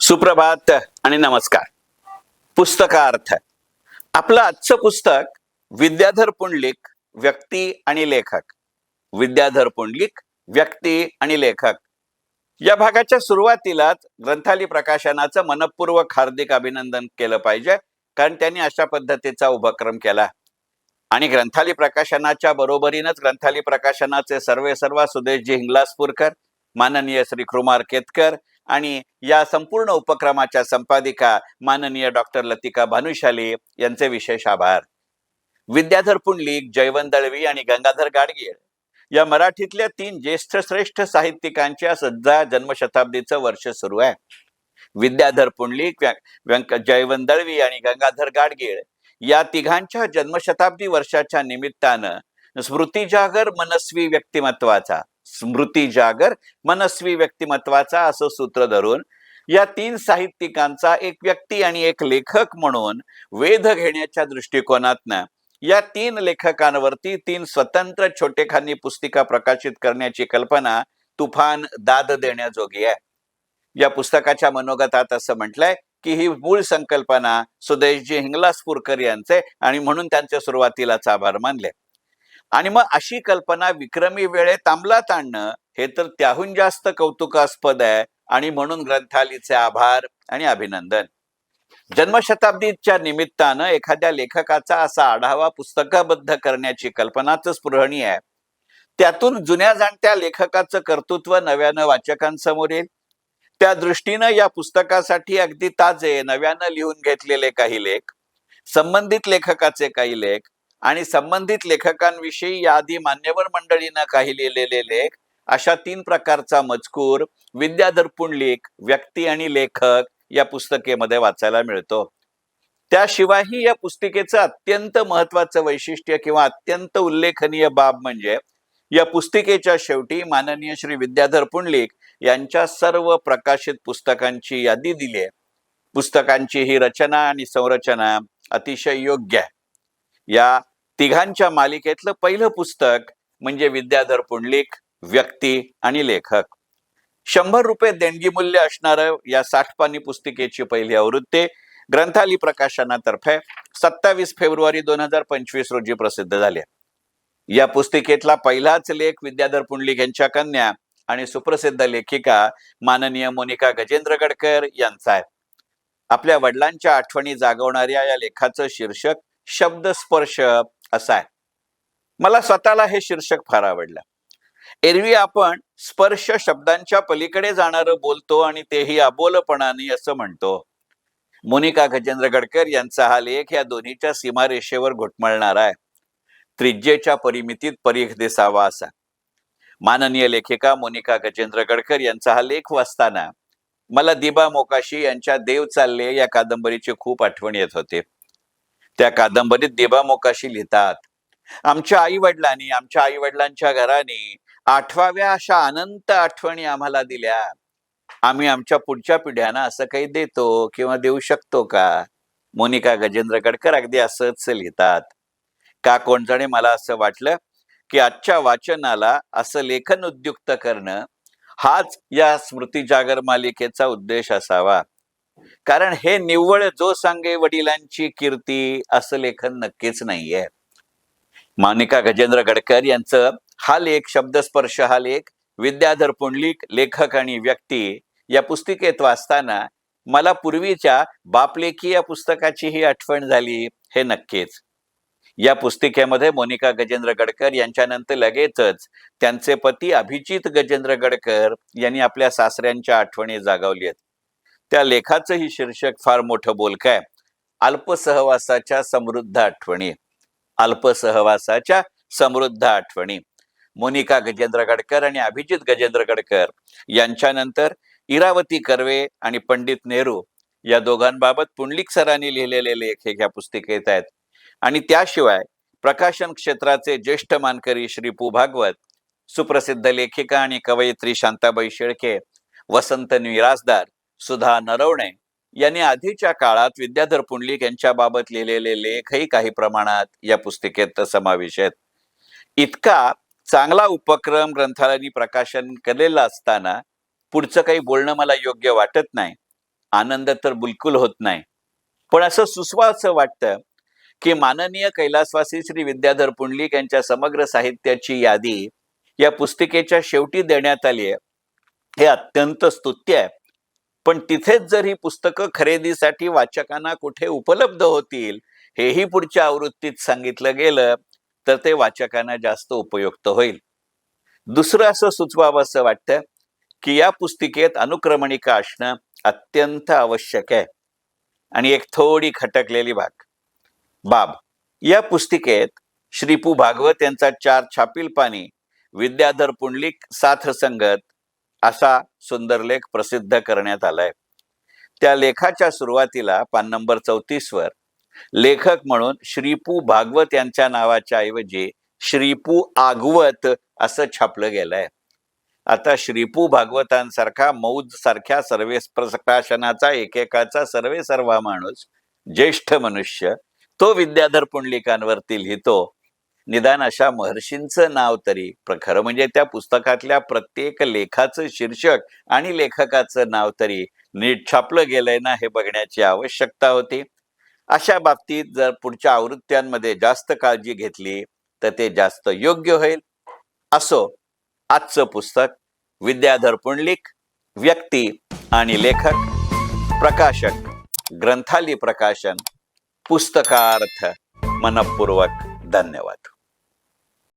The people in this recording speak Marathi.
सुप्रभात आणि नमस्कार. पुस्तकार्थ. आपलं आजचं पुस्तक विद्याधर पुंडलिक व्यक्ती आणि लेखक. विद्याधर पुंडलिक व्यक्ती आणि लेखक. या भागाच्या सुरुवातीलाच ग्रंथाली प्रकाशनाचं मनपूर्वक हार्दिक अभिनंदन केलं पाहिजे कारण त्यांनी अशा पद्धतीचा उपक्रम केला. आणि ग्रंथाली प्रकाशनाच्या बरोबरीनंच ग्रंथाली प्रकाशनाचे सर्वे सर्व सुदेशजी हिंगलासपूरकर माननीय श्री कुमार केतकर आणि या संपूर्ण उपक्रमाच्या संपादिका माननीय डॉक्टर लतिका भानुशाली यांचे विशेष आभार. विद्याधर पुंडलिक जयवंत दळवी आणि गंगाधर गाडगीळ या मराठीतल्या तीन ज्येष्ठ श्रेष्ठ साहित्यिकांच्या सध्या जन्मशताब्दीचं वर्ष सुरू आहे. विद्याधर पुंडलिक व्यंक जयवंत दळवी आणि गंगाधर गाडगीळ या तिघांच्या जन्मशताब्दी वर्षाच्या निमित्तानं स्मृतिजागर मनस्वी व्यक्तिमत्वाचा स्मृती जागर मनस्वी व्यक्तिमत्वाचा असं सूत्र धरून या तीन साहित्यिकांचा एक व्यक्ती आणि एक लेखक म्हणून वेध घेण्याच्या दृष्टिकोनातनं या तीन लेखकांवरती तीन स्वतंत्र छोटेखानी पुस्तिका प्रकाशित करण्याची कल्पना तुफान दाद देण्याजोगी आहे. या पुस्तकाच्या मनोगतात असं म्हटलंय की ही मूळ संकल्पना सुदेशजी हिंगलासपूरकर यांचे आणि म्हणून त्यांचे सुरुवातीलाच आभार मानले. आणि मग अशी कल्पना विक्रमी वेळेत अंमलात आणणं हे तर त्याहून जास्त कौतुकास्पद आहे आणि म्हणून ग्रंथालीचे आभार आणि अभिनंदन. जन्मशताब्दीच्या निमित्तानं एखाद्या लेखकाचा असा आढावा पुस्तकाबद्ध करण्याची कल्पनाच स्पृहणी आहे. त्यातून जुन्या जाणत्या लेखकाचं कर्तृत्व नव्यानं वाचकांसमोर येईल. त्या दृष्टीनं या पुस्तकासाठी अगदी ताजे नव्यानं लिहून घेतलेले काही लेख संबंधित लेखकाचे काही लेख आणि संबंधित लेखकांविषयी याआधी मान्यवर मंडळीनं काही लिहिलेले लेख अशा तीन प्रकारचा मजकूर विद्याधर पुंडलिक व्यक्ती आणि लेखक या पुस्तकेमध्ये वाचायला मिळतो. त्याशिवायही या पुस्तिकेचं अत्यंत महत्वाचं वैशिष्ट्य किंवा अत्यंत उल्लेखनीय बाब म्हणजे या पुस्तिकेच्या शेवटी माननीय श्री विद्याधर पुंडलिक यांच्या सर्व प्रकाशित पुस्तकांची यादी दिली आहे. पुस्तकांची ही रचना आणि संरचना अतिशय योग्य आहे. या तिघांच्या मालिकेतलं पहिलं पुस्तक म्हणजे विद्याधर पुंडलिक व्यक्ती आणि लेखक. शंभर रुपये देणगी मूल्य असणारं या साठ पानी पुस्तिकेची पहिली आवृत्ती ग्रंथाली प्रकाशनातर्फे सत्तावीस फेब्रुवारी दोन हजार पंचवीस रोजी प्रसिद्ध झाले. या पुस्तिकेतला पहिलाच लेख विद्याधर पुंडलिक यांच्या कन्या आणि सुप्रसिद्ध लेखिका माननीय मोनिका गजेंद्र गडकर यांचा आहे. आपल्या वडिलांच्या आठवणी जागवणाऱ्या या लेखाचं शीर्षक शब्दस्पर्श असा आहे. मला स्वतःला हे शीर्षक फार आवडलं. एरवी आपण स्पर्श शब्दांच्या पलीकडे जाणारं बोलतो आणि तेही अबोलपणाने असं म्हणतो. मोनिका गजेंद्र गडकर यांचा हा लेख या दोन्हीच्या सीमारेषेवर घुटमळणारा आहे. त्रिज्येच्या परिमितीत परीख दिसावा असा. माननीय लेखिका मोनिका गजेंद्र गडकर यांचा हा लेख वाचताना मला दिबा मोकाशी यांच्या देव चालले या कादंबरीची खूप आठवण येत होते. त्या कादंबरीत देबामोकाशी लिहितात. आमच्या आई वडिलांनी आमच्या आई वडिलांच्या घराने आठवाव्या अशा अनंत आठवणी आम्हाला दिल्या. आम्ही आमच्या पुढच्या पिढ्यांना असं काही देतो किंवा देऊ शकतो का? मोनिका गजेंद्र गडकर अगदी असंच लिहितात. का कोणजणे मला असं वाटलं की आजच्या वाचनाला असं लेखन उद्युक्त करणं हाच या स्मृती जागर मालिकेचा उद्देश असावा. कारण हे निव्वळ जो सांगे वडिलांची कीर्ती असं लेखन नक्कीच नाहीये. मानिका गजेंद्र गडकर यांचं हा लेख शब्दस्पर्श हा लेख विद्याधर पुंडलिक लेखक आणि व्यक्ती या पुस्तिकेत वाचताना मला पूर्वीच्या बापलेखी या पुस्तकाची ही आठवण झाली हे नक्कीच. या पुस्तिकेमध्ये मोनिका गजेंद्र गडकर यांच्यानंतर लगेचच त्यांचे पती अभिजित गजेंद्र गडकर यांनी आपल्या सासऱ्यांच्या आठवणी जागवली आहेत. त्या लेखाचंही शीर्षक फार मोठं बोलकं आहे. अल्पसहवासाच्या समृद्ध आठवणी. अल्पसहवासाच्या समृद्ध आठवणी. मोनिका गजेंद्र गडकर आणि अभिजित गजेंद्र गडकर यांच्यानंतर इरावती कर्वे आणि पंडित नेहरू या दोघांबाबत पुंडलिक सरांनी लिहिलेले लेख हे ह्या पुस्तिकेत आहेत. आणि त्याशिवाय प्रकाशन क्षेत्राचे ज्येष्ठ मानकरी श्री पू भागवत सुप्रसिद्ध लेखिका आणि कवयित्री शांताबाई शेळके वसंत निरासदार सुधा नरवणे यांनी आधीच्या काळात विद्याधर पुंडलिक यांच्या बाबत लिहिलेले लेखही काही प्रमाणात या पुस्तिकेत समावेश आहेत. इतका चांगला उपक्रम ग्रंथालयाने प्रकाशन केलेला असताना पुढचं काही बोलणं मला योग्य वाटत नाही. आनंद तर बिलकुल होत नाही. पण असं सुचवावंसं वाटतं की माननीय कैलासवासी श्री विद्याधर पुंडलिक यांच्या समग्र साहित्याची यादी या पुस्तिकेच्या शेवटी देण्यात आली आहे. हे अत्यंत स्तुत्य आहे. पण तिथेच जर ही पुस्तकं खरेदीसाठी वाचकांना कुठे उपलब्ध होतील हेही पुढच्या आवृत्तीत सांगितलं गेलं तर ते वाचकांना जास्त उपयुक्त होईल. दुसरं असं सुचवावं असं वाटतं की या पुस्तिकेत अनुक्रमणिका असणं अत्यंत आवश्यक आहे. आणि एक थोडी खटकलेली भाग बाब. या पुस्तिकेत श्रीपू भागवत यांचा चार छापील पाणी विद्याधर पुंडलिक साथ संगत असा सुंदर लेख प्रसिद्ध करण्यात आलाय. त्या लेखाच्या सुरुवातीला पान नंबर चौतीस वर लेखक म्हणून श्रीपू भागवत यांच्या नावाच्या ऐवजी श्रीपू आगवत असं छापलं गेलंय. आता श्रीपू भागवतांसारखा मौज सारख्या सर्वे प्रकाशनाचा एकेकाचा सर्वे सर्वा माणूस ज्येष्ठ मनुष्य तो विद्याधर पुंडलिकांवरती लिहितो. निदान अशा महर्षींचं नाव तरी प्र- खरं म्हणजे त्या पुस्तकातल्या प्रत्येक लेखाचं शीर्षक आणि लेखकाचं नाव तरी नीट छापलं गेलंय ना हे बघण्याची आवश्यकता होती. अशा बाबतीत जर पुढच्या आवृत्त्यांमध्ये जास्त काळजी घेतली तर ते जास्त योग्य होईल. असो आजचं पुस्तक विद्याधर पुंडलिक व्यक्ती आणि लेखक प्रकाशक ग्रंथाली प्रकाशन पुस्तकार्थ मनपूर्वक धन्यवाद.